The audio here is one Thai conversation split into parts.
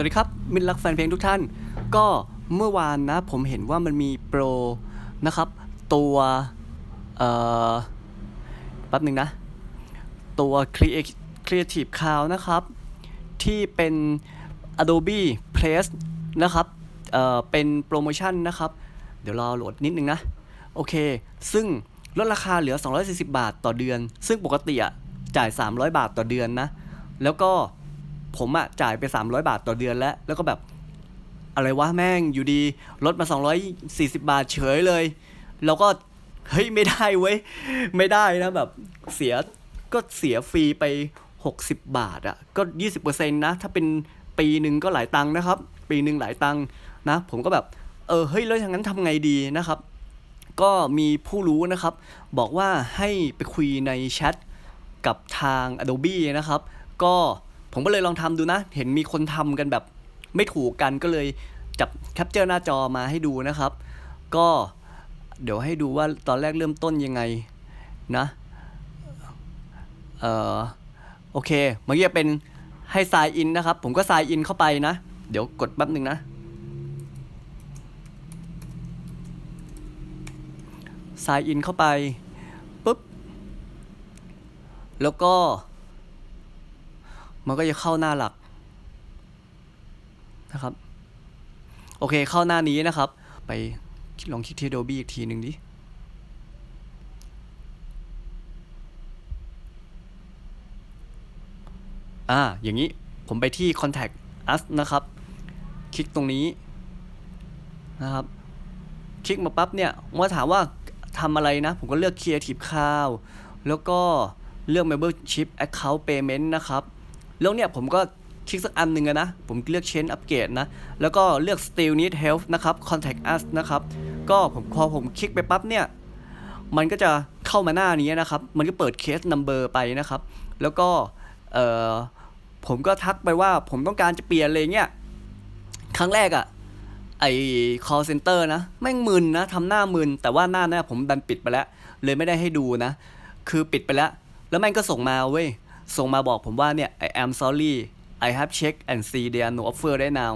วัสดีครับ มิตรรักแฟนเพลงทุกท่าน ก็เมื่อวานนะผมเห็นว่ามันมีโปรนะครับ ตัวเอ่อแป๊บหนึ่งนะ ตัว Creative Cloud นะครับ ที่เป็น Adobe Press นะครับเอ่อเป็นโปรโมชั่นนะครับ เดี๋ยวรอโหลดนิดนึงนะ โอเค ซึ่งลดราคาเหลือ 240 บาทต่อเดือน ซึ่งปกติอะจ่าย 300 บาทต่อเดือนนะ แล้วก็ ผมอะจ่ายไป 300 บาทต่อเดือนแล้ว แล้วก็แบบ อะไรวะแม่งอยู่ดีลดมา 240 บาทเฉยเลย เราก็ เฮ้ย ไม่ได้เว้ย ไม่ได้นะแบบเสียก็เสียฟรีไป 60 บาทอะก็ 20%นะ ถ้าเป็นปีหนึ่งก็หลายตังค์นะครับ ปีหนึ่งหลายตังค์นะ ผมก็แบบ เออเฮ้ยแล้วอย่างนั้นทำไงดีนะครับ ก็มีผู้รู้นะครับ บอกว่าให้ไปคุยในแชทกับทาง Adobe นะครับ ก็ ผมก็เลยลองทำดูนะ เห็นมีคนทำกันแบบไม่ถูกกันก็เลยจับแคปเจอร์หน้าจอมาให้ดูนะครับ ก็เดี๋ยวให้ดูว่าตอนแรกเริ่มต้นยังไงนะเอ่อโอเคเมื่อกี้เป็นให้ sign in นะครับ ผมก็ sign in เข้าไปนะ เดี๋ยวกดแป๊บหนึ่งนะ sign in เข้าไปปุ๊บ แล้วก็ มันก็จะเข้าหน้าหลักนะครับ โอเคเข้าหน้านี้นะครับ ไปลองคลิกที่ Adobe อีกทีหนึ่งดิอ่าอย่างนี้ผมไปที่ contact us นะครับ คลิกตรงนี้นะครับ คลิกมาปั๊บเนี่ยว่าถามว่าทำอะไรนะ ผมก็เลือก Creative Cloud แล้วก็เลือก Membership Account Payment นะครับ แล้วเนี่ยผมก็คลิกสักอันหนึ่งนะ ผมเลือก Change Upgrade นะ แล้วก็เลือก Still Need Help นะครับ Contact Us นะครับ ก็ผมพอผมคลิกไปปั๊บเนี่ย มันก็จะเข้ามาหน้านี้นะครับ มันก็เปิด Case Number ไปนะครับ แล้วก็เออผมก็ทักไปว่าผมต้องการจะเปลี่ยนเลยเนี่ยครั้งแรกอะไอ้ call center นะ แม่งมึนนะทำหน้ามึน แต่ว่าหน้าเนี่ยผมดันปิดไปแล้ว เลยไม่ได้ให้ดูนะ คือปิดไปแล้ว แล้วแม่งก็ส่งมาเว้ย ส่งมาบอกผมว่าเนี่ย I am sorry I have checked and see there are no offer right now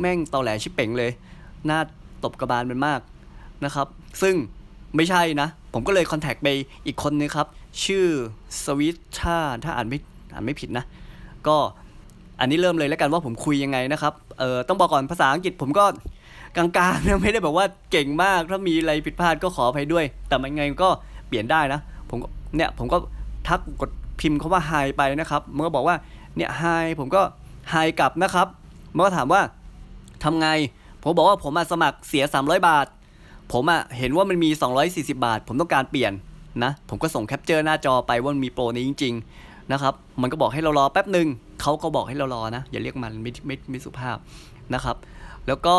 แม่งตอแหลชิบเป๋งเลย หน้าตบกระบาลเป็นมากนะครับ ซึ่งไม่ใช่นะ ผมก็เลยคอนแทคไปอีกคนนึงครับ ชื่อสวิตถ้าถ้าอ่านไม่อ่านไม่ผิดนะ ก็อันนี้เริ่มเลยแล้วกันว่าผมคุยยังไงนะครับ เอ่อ ต้องบอกก่อนภาษาอังกฤษผมก็กลางๆนะไม่ได้แบบว่าเก่งมาก ถ้ามีอะไรผิดพลาดก็ขออภัยด้วย แต่มันไงก็เปลี่ยนได้นะ ผมเนี่ยผมก็ทักกด พิมพ์คาว่า hi ไปนะครับ มันก็บอกว่าเนี่ย hi ผมก็ hi กลับนะครับ มันก็ถามว่าทำไง ผมบอกว่าผมมาสมัครเสีย 300 บาท ผมอะเห็นว่ามันมี 240 บาท ผมต้องการเปลี่ยนนะ ผมก็ส่งแคปเจอร์หน้าจอไปว่ามันมีโปรนี้จริง ๆ นะครับ มันก็บอกให้เรารอแป๊บหนึ่งเขาก็บอกให้เรารอนะ อย่าเรียกมันไม่ไม่ไม่สุภาพนะครับ แล้วก็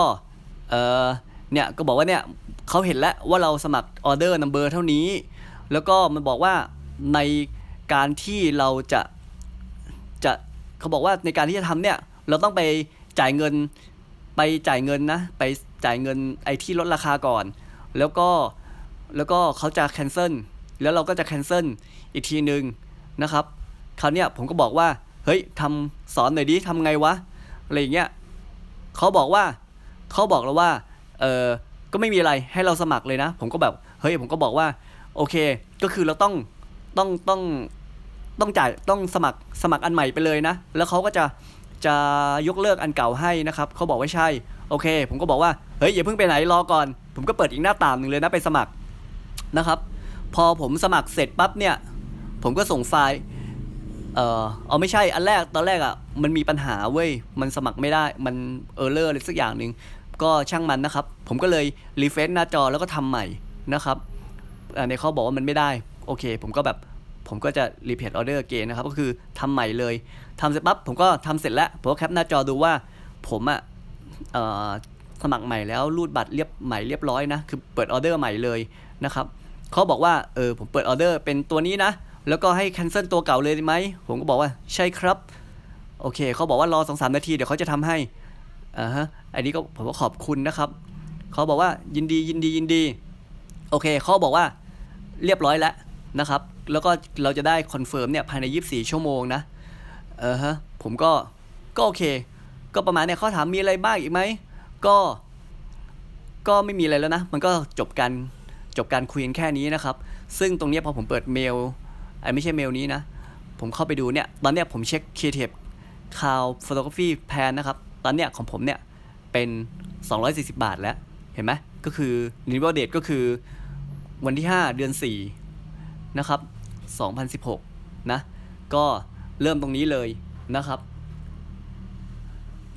เออเนี่ยก็บอกว่าเนี่ยเขาเห็นแล้วว่าเราสมัครออเดอร์นัมเบอร์เท่านี้ แล้วก็มันบอกว่าใน การที่เราจะจะเขาบอกว่าในการที่จะทำเนี่ย เราต้องไปจ่ายเงินไปจ่ายเงินนะ ไปจ่ายเงินไอที่ลดราคาก่อน แล้วก็แล้วก็เขาจะ cancel แล้วเราก็จะ cancel อีกทีหนึ่งนะครับคราวเนี้ยผมก็บอกว่า เฮ้ยทำสอนหน่อยดิทำไงวะอะไรอย่างเงี้ยเขาบอกว่าเขาบอกเราว่าเออก็ไม่มีอะไรให้เราสมัครเลยนะ ผมก็แบบเฮ้ยผมก็บอกว่าโอเค ก็คือเราต้องต้องต้อง ต้องจ่ายต้องสมัครสมัครอันใหม่ไปเลยนะ แล้วเขาก็จะจะยกเลิกอันเก่าให้นะครับเขาบอกว่าใช่โอเค ผมก็บอกว่าเฮ้ยอย่าเพิ่งไปไหนรอก่อน ผมก็เปิดอีกหน้าต่างหนึ่งเลยนะไปสมัครนะครับ พอผมสมัครเสร็จปั๊บเนี่ย ผมก็ส่งไฟล์เออเอาไม่ใช่อันแรกตอนแรกอะ่ะมันมีปัญหาเว้ยมันสมัครไม่ได้มันเออร์เลอร์อะไรสักอย่างหนึ่งก็ช่างมันนะครับ ผมก็เลยรีเฟซหน้าจอแล้วก็ทำใหม่นะครับอ่ในเขาบอกว่ามันไม่ได้ โอเค ผมก็แบบ ผมก็จะรีเพ t ออเดอร์เกนนะครับ ก็คือทำใหม่เลยทำเสร็จปั๊บผมก็ทำเสร็จแล้ว ผมก็แคปหน้าจอดูว่าผมอะ่ะสมัครใหม่แล้วรูดบัตรเรียบใหม่เรียบร้อยนะ คือเปิดออเดอร์ใหม่เลยนะครับเขาบอกว่าเออผมเปิดออเดอร์เป็นตัวนี้นะ แล้วก็ให้ cancel ตัวเก่าเลยได้ไหม ผมก็บอกว่าใช่ครับ โอเคเขาบอกว่ารอสองสามนาทีเดี๋ยวเขาจะทำให้อ่าฮะอันนี้ก็ผมก็ขอบคุณนะครับเขาบอกว่ายินดียินดียินดี โอเคเขาบอกว่าเรียบร้อยแล้ว นะครับ แล้วก็เราจะได้คอนเฟิร์มเนี่ยภายใน 24 ชั่วโมงนะเออฮะผมก็ก็โอเค ก็ประมาณเนี่ยเขาถามมีอะไรบ้างอีกไหมก็ก็ไม่มีอะไรแล้วนะ มันก็จบกันจบการคุยกันแค่นี้นะครับ ซึ่งตรงเนี้ยพอผมเปิดเมลไอ้ไม่ใช่เมลนี้นะ ผมเข้าไปดูเนี่ย ตอนเนี้ยผมเช็ค Creative Cloud Photography Plan นะครับ ตอนเนี้ยของผมเนี่ยเป็น 240 บาทแล้ว เห็นไหมก็คือ renewal date ก็คือวันที่ 5 เดือน 4 นะครับ 2016 นะ ก็เริ่มตรงนี้เลยนะครับ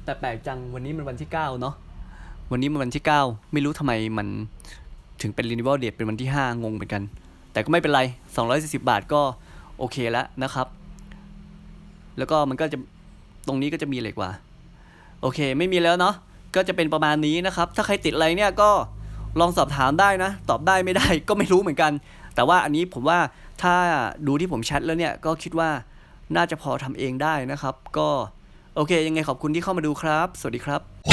แต่แปลกจังวันนี้มันวันที่ 9 เนาะวันนี้มันวันที่ 9 ไม่รู้ทำไมมันถึงเป็น renewal date เป็นวันที่ 5 งงเหมือนกัน แต่ก็ไม่เป็นไร 240 บาทก็โอเคแล้วนะครับ แล้วก็มันก็จะตรงนี้ก็จะมีอะไรกว่า โอเค ไม่มีแล้วเนาะก็จะเป็นประมาณนี้นะครับ ถ้าใครติดอะไรเนี่ยก็ลองสอบถามได้นะ ตอบได้ไม่ได้ก็ไม่รู้เหมือนกัน แต่ว่าอันนี้ผมว่าถ้าดูที่ผมแชทแล้วเนี่ยก็คิดว่าน่าจะพอทำเองได้นะครับ ก็โอเค ยังไงขอบคุณที่เข้ามาดูครับ สวัสดีครับ